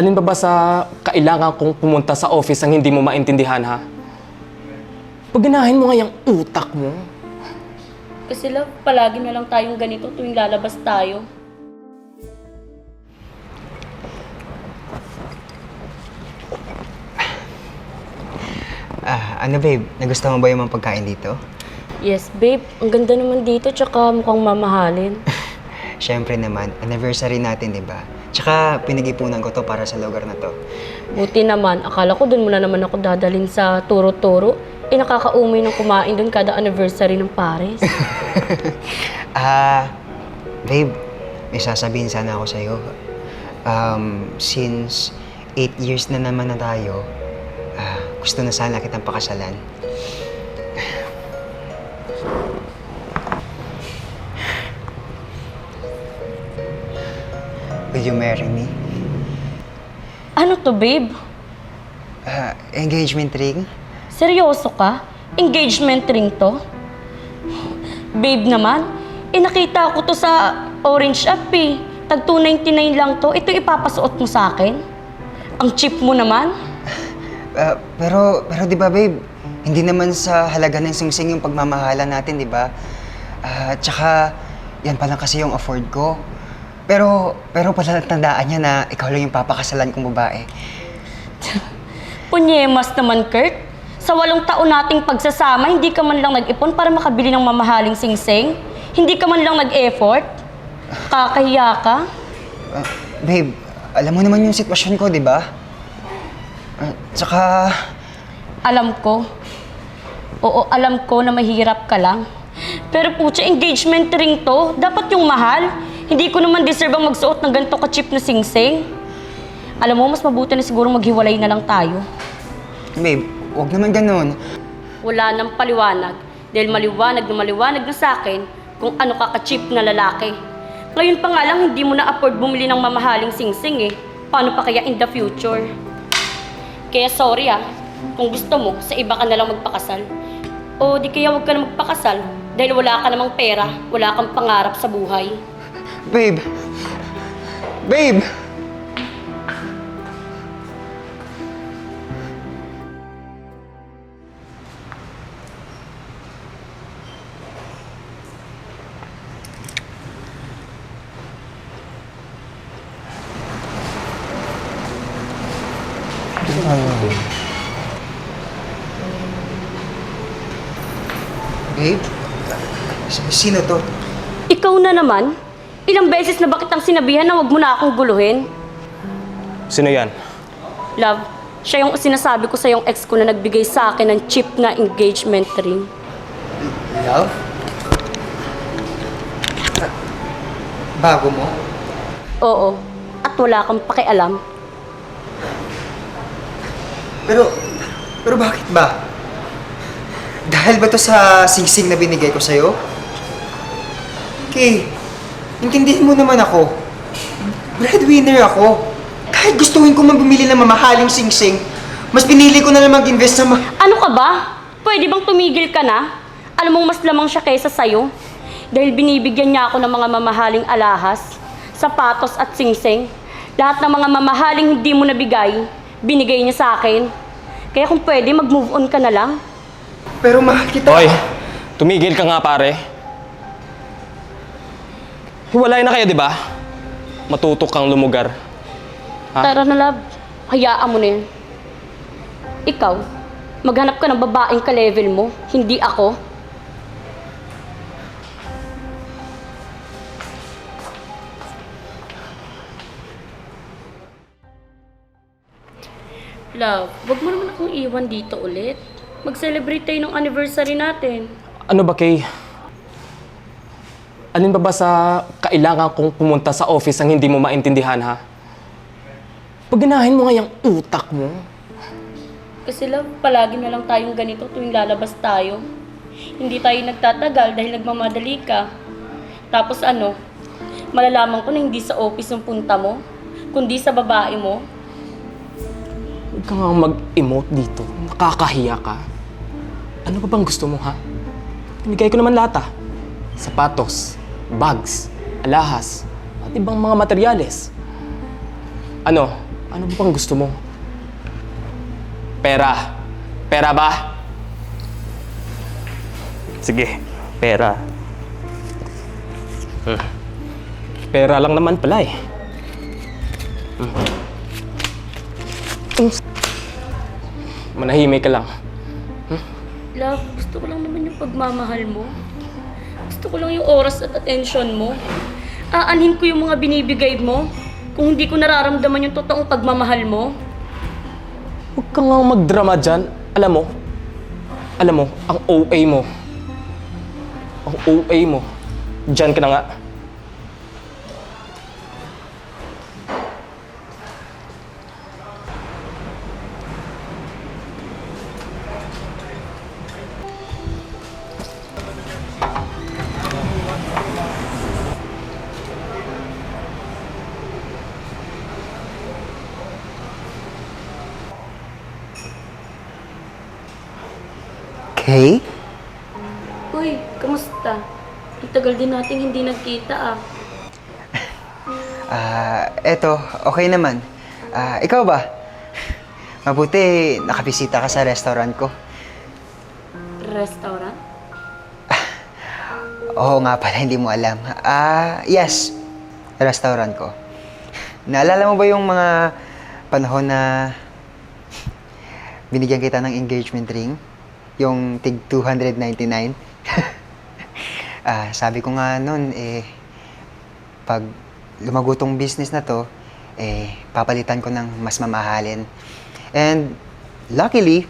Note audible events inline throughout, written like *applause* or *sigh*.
Alin ba ba sa kailangan kong pumunta sa office ang hindi mo maintindihan, ha? Paganahin mo nga yung utak mo. Kasi love, palagi na lang tayong ganito tuwing lalabas tayo. Ah, ano babe? Nagustuhan mo ba yung mga pagkain dito? Yes, babe. Ang ganda naman dito, tsaka mukhang mamahalin. *laughs* Siyempre naman, anniversary natin, di ba? Tsaka pinag-ipunan ko to para sa lugar na to. Buti naman, akala ko dun mo na naman ako dadalhin sa turo-turo. Eh, nakakaumay ng kumain dun kada anniversary ng Paris. *laughs* Ah, babe, may sasabihin sana ako sa'yo. Um, since 8 years na naman na tayo, ah, gusto na sana kitang pakasalan. Will you marry me? ano to, babe? Ah, engagement ring? Seryoso ka? Engagement ring to? Babe naman, eh nakita ko to sa Orange App eh. Tag 299 lang to. Ito ipapasuot mo sa akin? Ang cheap mo naman? Ah, pero, pero di ba babe, hindi naman sa halaga ng singsing yung pagmamahalan natin, di ba? Ah, tsaka, yan pa lang kasi yung afford ko. Pero, pero palatandaan niya na ikaw lang yung papakasalan kong babae. Punyemas naman, Kurt. Sa walong taon nating pagsasama, hindi ka man lang nag-ipon para makabili ng mamahaling singsing? Hindi ka man lang nag-effort? Kakahiya ka? Ah, babe, alam mo naman yung sitwasyon ko, di ba? Ah, tsaka, Alam ko. Oo, alam ko na mahirap ka lang. Pero putya, engagement ring to. Dapat yung mahal. Hindi ko naman deserve ang magsuot ng ganito ka-cheap na singsing. Alam mo, mas mabuti na siguro maghiwalay na lang tayo. babe, wag naman ganun. Wala nang paliwanag. Dahil maliwanag na maliwanag na sa akin kung ano ka ka-cheap na lalaki. Ngayon pa nga lang, hindi mo na afford bumili ng mamahaling singsing eh. Paano pa kaya in the future? Kaya sorry ah, kung gusto mo, sa iba ka na lang magpakasal. O di kaya huwag ka na magpakasal dahil wala ka namang pera, wala kang pangarap sa buhay. Babe! Babe! Babe? S- Sino to? Ikaw na naman, ilang beses na bakit ang sinabihan na huwag mo na akong guluhin? Sino yan? Love, siya yung sinasabi ko sa yung ex ko na nagbigay sa akin ng cheap na engagement ring. Love? Bago mo? Oo, at wala kang pakialam. Pero, pero bakit ba? Dahil ba to sa singsing na binigay ko sa'yo? Okay, intindihin mo naman ako. Breadwinner ako. Kahit gustuhin ko man bumili ng mamahaling singsing, mas pinili ko na lang mag-invest sa ma... Ano ka ba? Pwede bang tumigil ka na? Alam mong mas lamang siya kaysa sa'yo? Dahil binibigyan niya ako ng mga mamahaling alahas, sapatos at singsing. Lahat ng mga mamahaling hindi mo nabigay, binigay niya sa akin. Kaya kung pwede, mag-move on ka na lang. Pero mahal kita. Hoy, tumigil ka nga pare. Hiwalay na kayo, di ba? Matutok kang lumugar. Ha? Tara na, love. Hayaan mo na yun. Ikaw, maghanap ka ng babaeng ka-level mo, hindi ako. Love, wag mo naman akong iwan dito ulit. Mag-celebrate tayo ng anniversary natin. Ano ba kay... Alin ba ba sa kailangan kong pumunta sa office ang hindi mo maintindihan, ha? Paganahin mo nga yung utak mo. Kasi love, palagi na lang tayong ganito tuwing lalabas tayo. Hindi tayo nagtatagal dahil nagmamadali ka. Tapos ano, malalaman ko na hindi sa office yung punta mo, kundi sa babae mo. Huwag ka nga mag-emote dito. Nakakahiya ka. Ano ba bang gusto mo, ha? Binigay ko naman lahat, ah. Sapatos, bags, alahas, at ibang mga materyales. Ano, Ano ba bang gusto mo? Pera. Pera ba? Sige, pera. Hmm. Pera lang naman pala eh. Hmm. Hmm. Manahimik ka lang. Love, gusto ko lang naman yung pagmamahal mo. Gusto ko lang yung oras at attention mo. Aanhin ko yung mga binibigay mo. Kung hindi ko nararamdaman yung totoong pagmamahal mo. Huwag ka nga magdrama dyan. Alam mo, alam mo, ang OA mo. Ang OA mo. Dyan ka na nga. Okay? Uy, kamusta? Ang tagal din natin hindi nagkita ah. *laughs* Ah, eto, okay naman. Ah, ikaw ba? Mabuti, nakabisita ka sa restaurant ko. Restaurant? *laughs* Oo nga pala, hindi mo alam. Ah, yes. Restaurant ko. Naalala mo ba yung mga panahon na binigyan kita ng engagement ring? Yung tig 299? *laughs* ah, sabi ko nga noon, eh, pag lumago tong business na to, eh, papalitan ko ng mas mamahalin. And, luckily,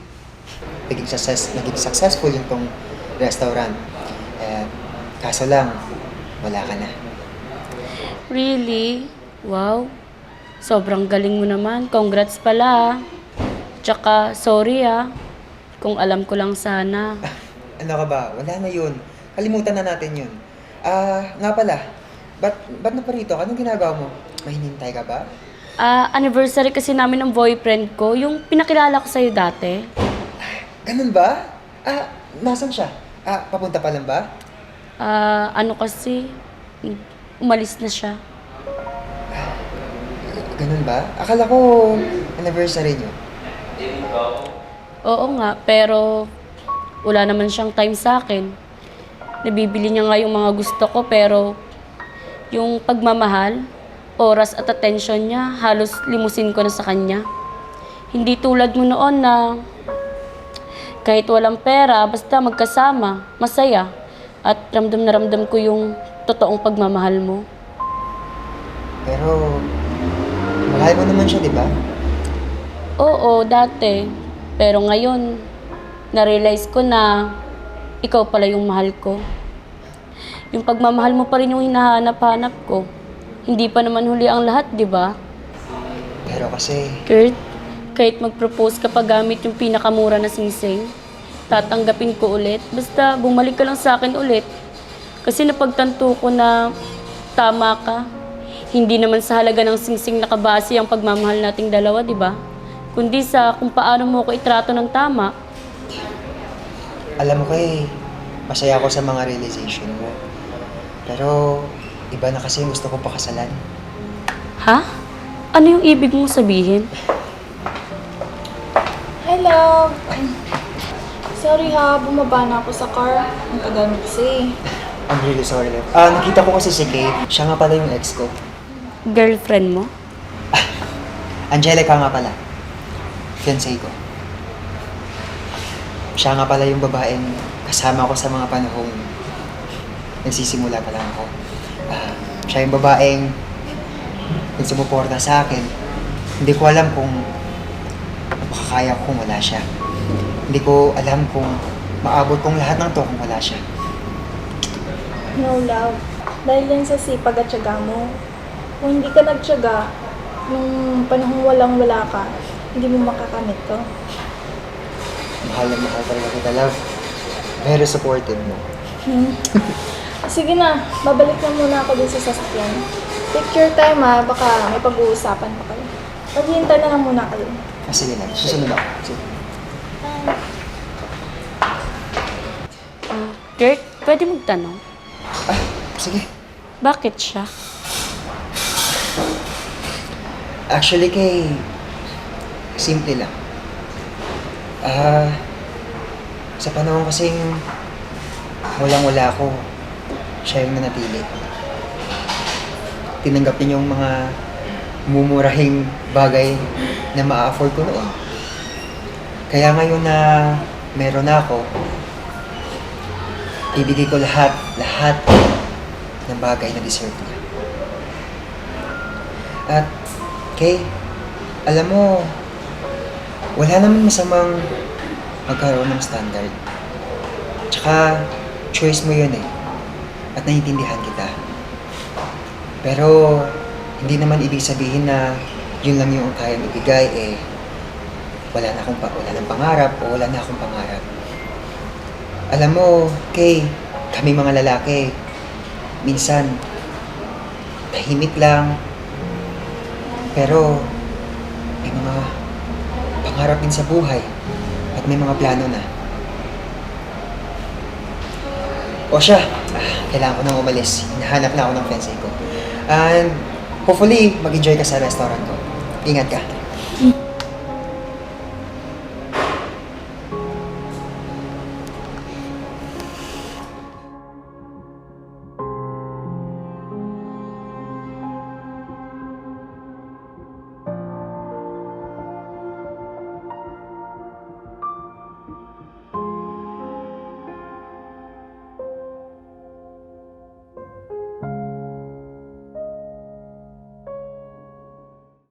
naging, success, naging successful yung tong restaurant. Eh, kaso lang, wala ka na. Really? Wow. Sobrang galing mo naman. Congrats pala ah. Tsaka, sorry ah. Kung alam ko lang sana. *laughs* Ano ka ba? Wala na yun. Kalimutan na natin yun. Ah, nga pala. Ba't, ba't na parito ka? Anong ginagawa mo? May hinintay ka ba? Ah, anniversary kasi namin ng boyfriend ko, yung pinakilala ko sa'yo dati. Ganun ba? Ah, nasan siya? Ah, papunta pa lang ba? Ah, ano kasi, umalis na siya. Ganun ba? Akala ko anniversary niyo. Oo nga, pero wala naman siyang time sa akin. Nabibili niya nga yung mga gusto ko, pero yung pagmamahal, oras at attention niya, halos limusin ko na sa kanya. Hindi tulad mo noon na kahit walang pera, basta magkasama, masaya. At ramdam na ramdam ko yung totoong pagmamahal mo. Pero, mahal mo naman siya, di ba? Oo, dati. Pero ngayon, na-realize ko na ikaw pala yung mahal ko. Yung pagmamahal mo pa rin yung hinahanap-hanap ko. Hindi pa naman huli ang lahat, di ba? Pero kasi, Kurt, kahit mag-propose ka pa gamit yung pinakamura na singsing, tatanggapin ko ulit. Basta bumalik ka lang sa akin ulit. Kasi napagtanto ko na tama ka. Hindi naman sa halaga ng singsing nakabase ang pagmamahal nating dalawa, di ba? Kundi sa kung paano mo ko itrato ng tama. alam mo kay, masaya ako sa mga realization mo. Pero, iba na kasi gusto ko pakasalan. Ha? Ano yung ibig mong sabihin? Hello! Sorry ha, bumaba na ako sa car. Ang tagal mo kasi. I'm really sorry. Ah, nakita ko kasi si Kay. Siya nga pala yung ex ko. Girlfriend mo? Angelica nga pala. Fiancé ko. Siya nga pala yung babaeng kasama ko sa mga panahong nagsisimula pa lang ako. Ah, siya yung babaeng nagsumuporta sa akin. Hindi ko alam kung makakaya ko kung wala siya. Hindi ko alam kung maabot kong lahat ng to kung wala siya. No love. Dahil yan sa sipag at tiyaga mo. Kung hindi ka nagtiyaga, nung panahong walang wala ka, hindi mo makakamit to. Mahal na mahal talaga kita, love. Very supportive mo. *laughs* Sige na, babalik na muna ako dun sa sasakyan. Take your time ha, baka may pag-uusapan pa kayo. Maghihintay na lang muna kayo. Ah, sige na, susunod ako. Sige. Ah, Kurt, pwede magtanong? Ah, sige. Bakit siya? Actually, kay... Simple lang. Ah... sa panahon kasing walang-wala ako, siya yung nanatili. Tinanggap niya yung mga mumurahing bagay na ma-afford ko noon. Kaya ngayon na meron na ako, ibigay ko lahat, lahat ng bagay na deserve niya. At, Kay, alam mo, wala naman masamang magkaroon ng standard. Tsaka, choice mo yun eh. At naiintindihan kita. Pero, hindi naman ibig sabihin na yun lang yung kayang ibigay eh wala na akong pa, wala nang pangarap o wala na akong pangarap. Alam mo, Kay, kami mga lalaki, minsan, tahimik lang, pero may mga pangarap din sa buhay at may mga plano na. O siya, ah, kailangan ko nang umalis. Hinahanap na ako ng fiancé ko. And hopefully, mag-enjoy ka sa restaurant ko. Ingat ka.